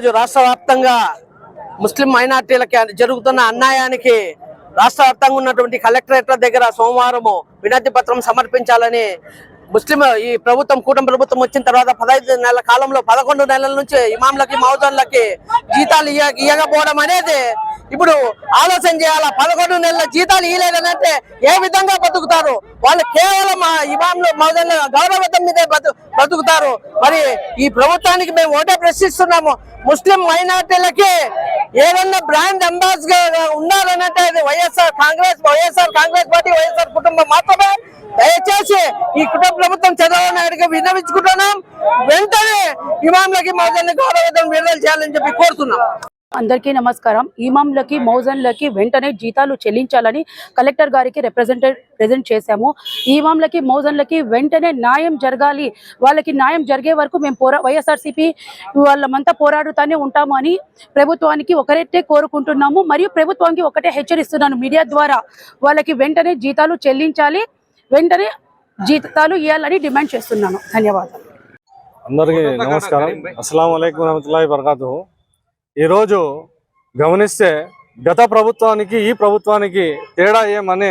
ఈరోజు రాష్ట్ర వ్యాప్తంగా ముస్లిం మైనార్టీలకి జరుగుతున్న అన్యాయానికి రాష్ట్ర వ్యాప్తంగా ఉన్నటువంటి కలెక్టరేట్ల దగ్గర సోమవారము వినతి పత్రం సమర్పించాలని ముస్లిం ఈ ప్రభుత్వం కూటమి ప్రభుత్వం వచ్చిన తర్వాత పదహైదు నెలల కాలంలో పదకొండు నెలల నుంచి ఇమాంలకి మౌజన్లకి జీతాలు ఇయ్య ఇయ్యకపోవడం అనేది ఇప్పుడు ఆలోచన చేయాలా? పదకొండు నెలల జీతాలు ఇయ్యలేదనంటే ఏ విధంగా బతుకుతారు? వాళ్ళు కేవలం ఇమాంలో ఇమాంలు మౌజన్ల గౌరవతం మీదే బతు బతుకుతారు. మరి ఈ ప్రభుత్వానికి మేము ఓటే ప్రశ్నిస్తున్నాము. ముస్లిం మైనార్టీలకి ఏదన్నా బ్రాండ్ అంబాసిడర్ ఉండాలనంటే అది వైఎస్ఆర్ కాంగ్రెస్ వైఎస్ఆర్ కాంగ్రెస్ పార్టీ వైఎస్ఆర్ కుటుంబం మాత్రమే. దయచేసి ఈ కుటుంబ ప్రభుత్వం చంద్రబాబు నాయుడుగా విన్నవించుకుంటున్నాం. వెంటనే ఇమాంలకి మౌజన్ల గౌరవతం విడుదల చేయాలని చెప్పి కోరుతున్నాం. అందరికీ నమస్కారం. ఇమాంలకి మౌజన్లకి వెంటనే జీతాలు చెల్లించాలని కలెక్టర్ గారికి రిప్రజెంటేట్ ప్రజెంట్ చేశాము. ఇమాంలకి మౌజన్లకి వెంటనే న్యాయం జరగాలి. వాళ్ళకి న్యాయం జరిగే వరకు మేము పోరా వైఎస్ఆర్సీపీ వాళ్ళమంతా పోరాడుతూనే ఉంటాము అని ప్రభుత్వానికి ఒకరైతే కోరుకుంటున్నాము. మరియు ప్రభుత్వానికి ఒకటే హెచ్చరిస్తున్నాను మీడియా ద్వారా. వాళ్ళకి వెంటనే జీతాలు చెల్లించాలి. వెంటనే జీతాలు ఇవ్వాలని డిమాండ్ చేస్తున్నాను. ధన్యవాదాలు. అందరికీ నమస్కారం. అస్సలం అయికం వరహతుల్లాhi వరకాతు ఈరోజు గమనిస్తే గత ప్రభుత్వానికి ఈ ప్రభుత్వానికి తేడా ఏమనే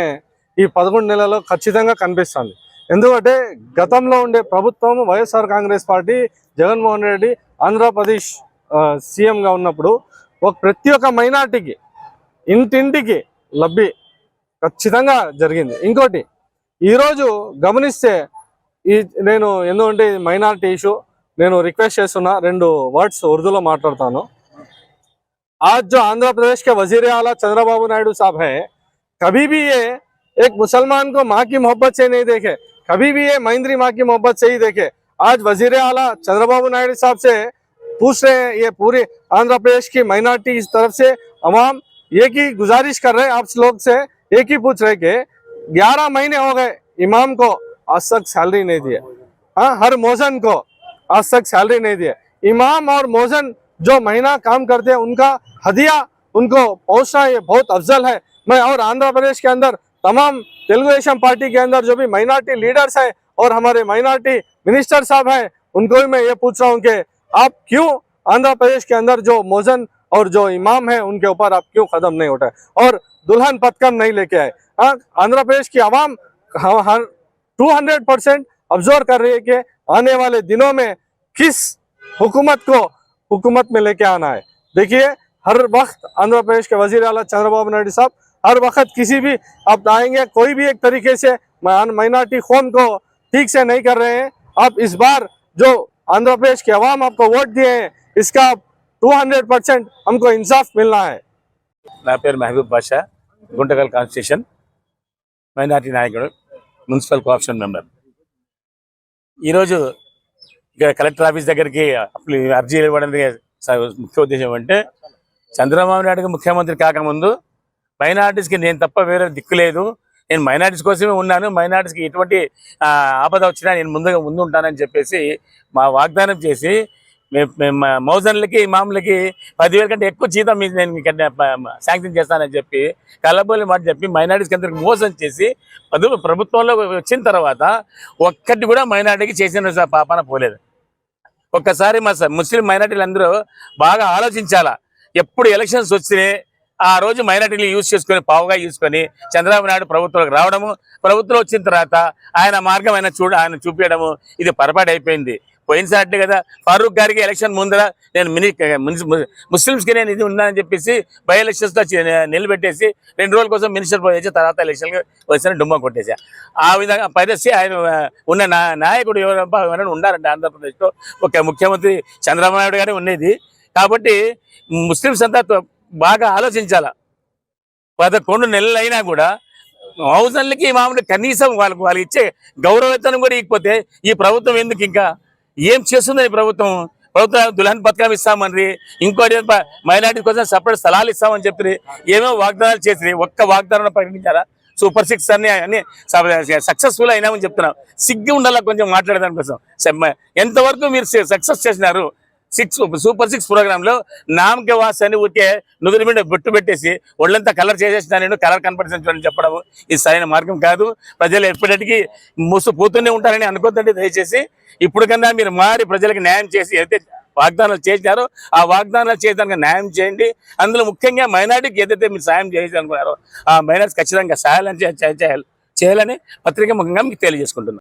ఈ పదకొండు నెలల్లో ఖచ్చితంగా కనిపిస్తుంది. ఎందుకంటే గతంలో ఉండే ప్రభుత్వం వైఎస్ఆర్ కాంగ్రెస్ పార్టీ జగన్మోహన్ రెడ్డి ఆంధ్రప్రదేశ్ సీఎంగా ఉన్నప్పుడు ఒక ప్రతి ఒక్క మైనార్టీకి ఇంటింటికి లబ్ధి ఖచ్చితంగా జరిగింది. ఇంకోటి ఈరోజు గమనిస్తే ఈ నేను ఎందుకంటే మైనార్టీ ఇష్యూ నేను రిక్వెస్ట్ చేస్తున్నా రెండు వర్డ్స్ ఉర్దూలో మాట్లాడతాను. आज जो आंध्र प्रदेश के वज़ीर आला चंद्रबाबू नायडू साहब है, कभी भी ये एक मुसलमान को माँ की मोहब्बत से नहीं देखे, कभी भी ये महिंद्री माँ की मोहब्बत से ही देखे। आज वज़ीर आला चंद्रबाबू नायडू साहब से पूछ रहे हैं, ये पूरे आंध्र प्रदेश की माइनॉरिटी की तरफ़ से, अवाम एक ही गुजारिश कर रहे हैं आप लोग से, एक ही पूछ रहे कि ग्यारह महीने हो गए इमाम को आज तक सैलरी नहीं दिए हाँ हर मोजन को आज तक सैलरी नहीं दिए इमाम और मोजन जो महीना काम करते हैं, उनका हदिया, उनको पहुँचना ये बहुत अफजल है। मैं और आंध्र प्रदेश के अंदर, तमाम तेलुगु देशम पार्टी के अंदर, जो भी माइनॉरिटी लीडर्स हैं और हमारे माइनॉरिटी मिनिस्टर साहब हैं, उनको भी मैं ये पूछ रहा हूँ कि आप क्यों आंध्र प्रदेश के अंदर जो मोजन और जो इमाम है, उनके ऊपर आप क्यों कदम नहीं उठाए और दुल्हन पथकम नहीं लेके आए? हाँ आंध्र प्रदेश की आवाम टू हंड्रेड परसेंट ऑब्ज़र्व कर रही है कि आने वाले दिनों में किस हुकूमत को हुकूमत में लेके आना है देखिए हर वक्त आंध्र प्रदेश के वजीर अला चंद्रबाबू नायडू साहब हर वक्त किसी भी आप आएंगे कोई भी एक तरीके से माइनॉरिटी कौम को ठीक से नहीं कर रहे हैं आप इस बार जो आंध्र प्रदेश के अवाम आपको वोट दिए हैं इसका टू हंड्रेड परसेंट हमको इंसाफ मिलना है నా పేరు మహబూబ్ బాషా గుంటకల్ కాన్స్టిట్యూషన్ మైనార్టీ నాయకుడు మున్సిపల్ కోఆప్షన్ మెంబర్ ఈరోజు ఇక కలెక్టర్ ఆఫీస్ దగ్గరికి అప్లి అర్జీ ఇవ్వడానికి ముఖ్య ఉద్దేశం అంటే చంద్రబాబు నాయుడు ముఖ్యమంత్రి కాకముందు మైనార్టీస్కి నేను తప్ప వేరే దిక్కు లేదు. నేను మైనార్టీస్ కోసమే ఉన్నాను. మైనార్టీస్కి ఎటువంటి ఆ, ఆపద వచ్చినా నేను ముందుగా ముందు ఉంటానని చెప్పేసి మా వాగ్దానం చేసి మౌజన్లకి మామూలకి పదివేల కంటే ఎక్కువ జీతం మీద నేను శాంక్షన్ చేస్తానని చెప్పి కళ్ళబోలి మాట చెప్పి మైనార్టీస్కి అందరికి మోసం చేసి పదు ప్రభుత్వంలో వచ్చిన తర్వాత ఒక్కటి కూడా మైనార్టీకి చేసిన స- పాపాన పోలేదు. ఒక్కసారి మా ముస్లిం మైనార్టీలందరూ బాగా ఆలోచించాలా. ఎప్పుడు ఎలక్షన్స్ వచ్చినాయి ఆ రోజు మైనార్టీలు యూజ్ చేసుకొని పావుగా చూసుకొని చంద్రబాబు నాయుడు ప్రభుత్వంలోకి రావడము ప్రభుత్వం వచ్చిన తర్వాత ఆయన మార్గం ఆయన చూడ ఆయన చూపించడము ఇది పొరపాటు అయిపోయింది. పోయినసారి కదా ఫారూక్ గారికి ఎలక్షన్ ముందర నేను మిని మున్సి- ముస్లిమ్స్కి నేను ఇది ఉన్నానని చెప్పేసి బై ఎలక్షన్స్లో నిలబెట్టేసి రెండు రోజుల కోసం మినిస్టర్ పోయేసి తర్వాత ఎలక్షన్ వచ్చిన డుమ్మా కొట్టేసా ఆ విధంగా పరిస్థితి ఆయన ఉన్న నాయకుడు ఎవరబ్బా ఎవరైనా ఉండాలంటే ఆంధ్రప్రదేశ్లో. ఒక ముఖ్యమంత్రి చంద్రబాబు నాయుడు గారే ఉండేది. కాబట్టి ముస్లిమ్స్ అంతా తో- బాగా ఆలోచించాల. పదకొండు నెలలు అయినా కూడా హౌజన్లకి మామూలు కనీసం వాళ్ళకి వాళ్ళకి ఇచ్చే గౌరవవేతనం కూడా ఇకపోతే ఈ ప్రభుత్వం ఎందుకు ఇంకా ఏం చేస్తుందని ప్రభుత్వం? ప్రభుత్వం దుల్హన్ పథకం ఇస్తామని ఇంకోటి మైనార్టీ కోసం సపరేట్ స్థలాలు ఇస్తామని చెప్పి ఏమేమో వాగ్దానాలు చేసి ఒక్క వాగ్దానం ప్రకటించారా సూపర్ సిక్స్ అన్ని అన్ని సక్సెస్ఫుల్ అయినామని చెప్తున్నాం. సిగ్గు ఉండాలా కొంచెం మాట్లాడదాని కోసం ఎంతవరకు మీరు సక్సెస్ చేసినారు? సిక్స్ సూపర్ సిక్స్ ప్రోగ్రామ్లో నామకే వాస్ అని ఊరికే నుదురు మీద బొట్టు పెట్టేసి ఒళ్ళంతా కలర్ చేసేసిన నేను కలర్ కనపడిన చూడండి చెప్పడం ఇది సరైన మార్గం కాదు. ప్రజలు ఎప్పటికీ ముసు పోతూనే ఉంటారని అనుకోద్దండి దయచేసి. ఇప్పుడు కన్నా మీరు మారి ప్రజలకు న్యాయం చేసి అయితే వాగ్దానాలు చేసినారో ఆ వాగ్దానాలు చేయడానికి న్యాయం చేయండి. అందులో ముఖ్యంగా మైనార్టీకి ఏదైతే మీరు సాయం చేయాలనుకున్నారో ఆ మైనార్టీ ఖచ్చితంగా సహాయాలని చే- చేయాలి. చేయాలని పత్రిక ముఖంగా మీకు తెలియజేసుకుంటున్నాను.